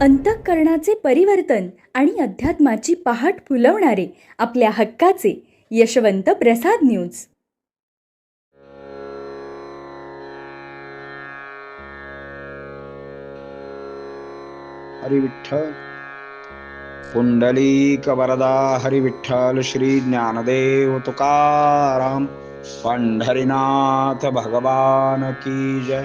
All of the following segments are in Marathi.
अंतःकरणाचे परिवर्तन आणि अध्यात्माची पहाट फुलवणारे आपल्या हक्काचे यशवंत प्रसाद न्यूज. हरिविठ्ठल. विठ्ठल पुंडलिक वरदा हरी विठ्ठल श्री ज्ञानदेव तुकाराम. पंढरीनाथ भगवान की जय.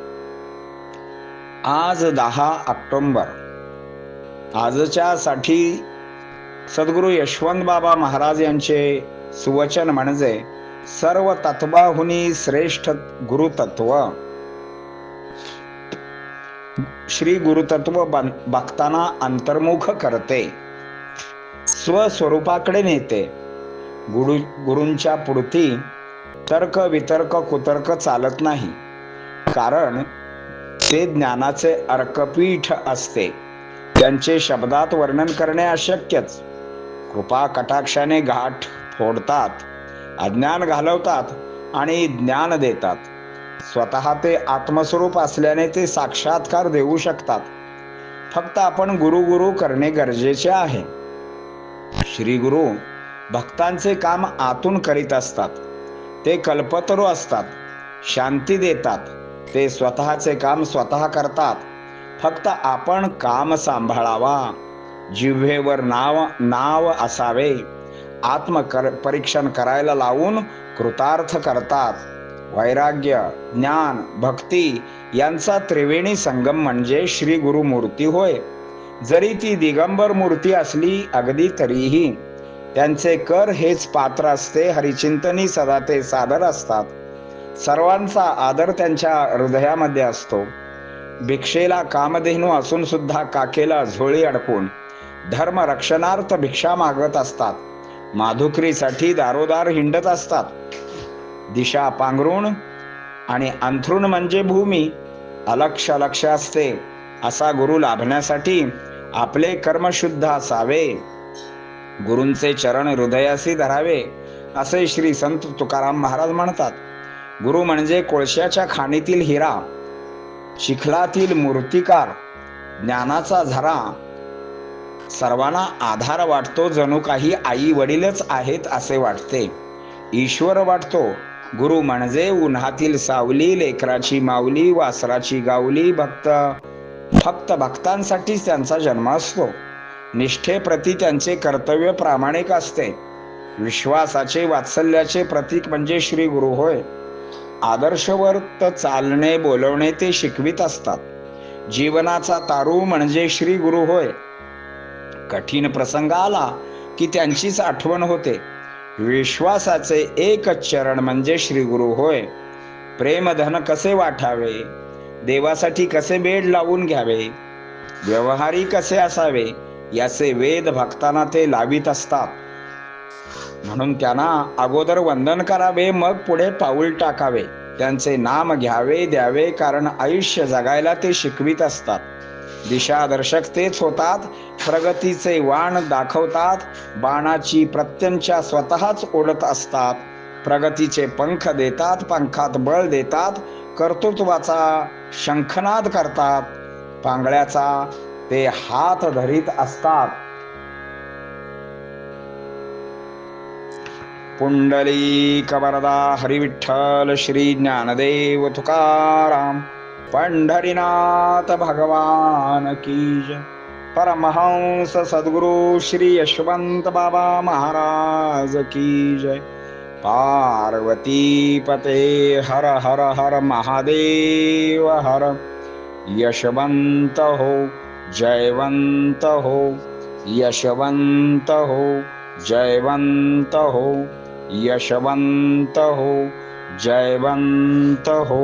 आज दहा ऑक्टोंबर. आजच्या साठी सद्गुरु यशवंत बाबा महाराज यांचे सुवचन म्हणजे सर्व तत्वाहुनी श्रेष्ठ गुरुतत्व. श्री गुरुतत्व बन- बघताना अंतर्मुख करते. स्वस्वरूपाकडे नेते. गुरु गुरूंच्या पुढती तर्क वितर्क कुतर्क चालत नाही. कारण ते ज्ञानाचे अर्कपीठ असते. त्यांचे शब्दात वर्णन करणे अशक्यच. कृपा कटाक्षाने गाठ फोडतात अज्ञान घालवतात आणि ज्ञान देतात. स्वतः ते आत्मस्वरूप असल्याने ते साक्षात्कार देऊ शकतात. फक्त आपण गुरु गुरु करणे गरजेचे आहे. श्री गुरु भक्तांचे काम आतून करीत असतात. ते कल्पतरू असतात शांती देतात ते स्वतःचे काम स्वतः करतात. फक्त आपण काम सांभाळावा. जिव्हेवर नाव नाव असावे. आत्म परीक्षण करायला लावून कृतार्थ करतात. वैराग्य ज्ञान भक्ती यांचा त्रिवेणी संगम म्हणजे श्री गुरु मूर्ती होय. जरी ती दिगंबर मूर्ती असली अगदी तरीही त्यांचे कर हेच पात्र असते हरिचिंतनी सदा ते सादर असतात. सर्वांचा आदर त्यांच्या हृदयामध्ये असतो. भिक्षेला कामधेनू असून सुद्धा काकेला झोळी अडकून धर्म रक्षणार्थ भिक्षा मागत असतात. माधुकरीसाठी दारोदार हिंडत असतात. दिशा पांघरुण आणि अंथरुण म्हणजे भूमी अलक्ष अलक्ष असते. असा गुरु लाभण्यासाठी आपले कर्म शुद्ध असावे. गुरूंचे चरण हृदयासी धरावे असे श्री संत तुकाराम महाराज म्हणतात. गुरु म्हणजे कोळशाच्या खाणीतील हिरा शिखलातील मूर्तिकार ज्ञानाचा झरा. सर्वांना आधार वाटतो जणू काही आई वडीलच आहेत असे वाटते. ईश्वर वाटतो गुरु म्हणजे उन्हातील सावली लेकराची माऊली वासराची गावली भक्त. फक्त भक्तांसाठीच त्यांचा जन्म असतो. निष्ठेप्रती त्यांचे कर्तव्य प्रामाणिक असते. विश्वासाचे वात्सल्याचे प्रतीक म्हणजे श्री गुरु होय. आदर्शवर्त चालणे बोलवणे ते शिकवित असतात. जीवनाचा तारू म्हणजे श्री गुरु होय. कठीण प्रसंग आला की त्यांचीच आठवण होते. विश्वासाचे एक चरण म्हणजे श्री गुरु होय. प्रेमधन कसे वाटावे? देवासाठी कसे बेड लावून घ्यावे? व्यवहारी कसे असावे? याचे वेद भक्तांना ते लावित असतात. म्हणून त्यांना अगोदर वंदन करावे मग पुढे पाऊल टाकावे. त्यांचे नाम घ्यावे द्यावे कारण आयुष्य जगायला ते शिकवित असतात. दिशादर्शक तेच होतात प्रगतीचे वाण दाखवतात बाणाची प्रत्यंच्या स्वतःच ओढत असतात. प्रगतीचे पंख देतात पंखात बळ देतात कर्तृत्वाचा शंखनाद करतात. पांगळ्याचा ते हात धरीत असतात. पुंडली हरिविठ्ठल श्री ज्ञानदेव तुकाराम। पंढरीनाथ भगवान की जय। परमहंस सद्गुरु श्री यशवंत बाबा महाराज की जय। पार्वती पते हर हर हर महादेव हर। यशवंत हो जयवंत हो यशवंत हो जयवंत हो। यशवंत हो जयवंत हो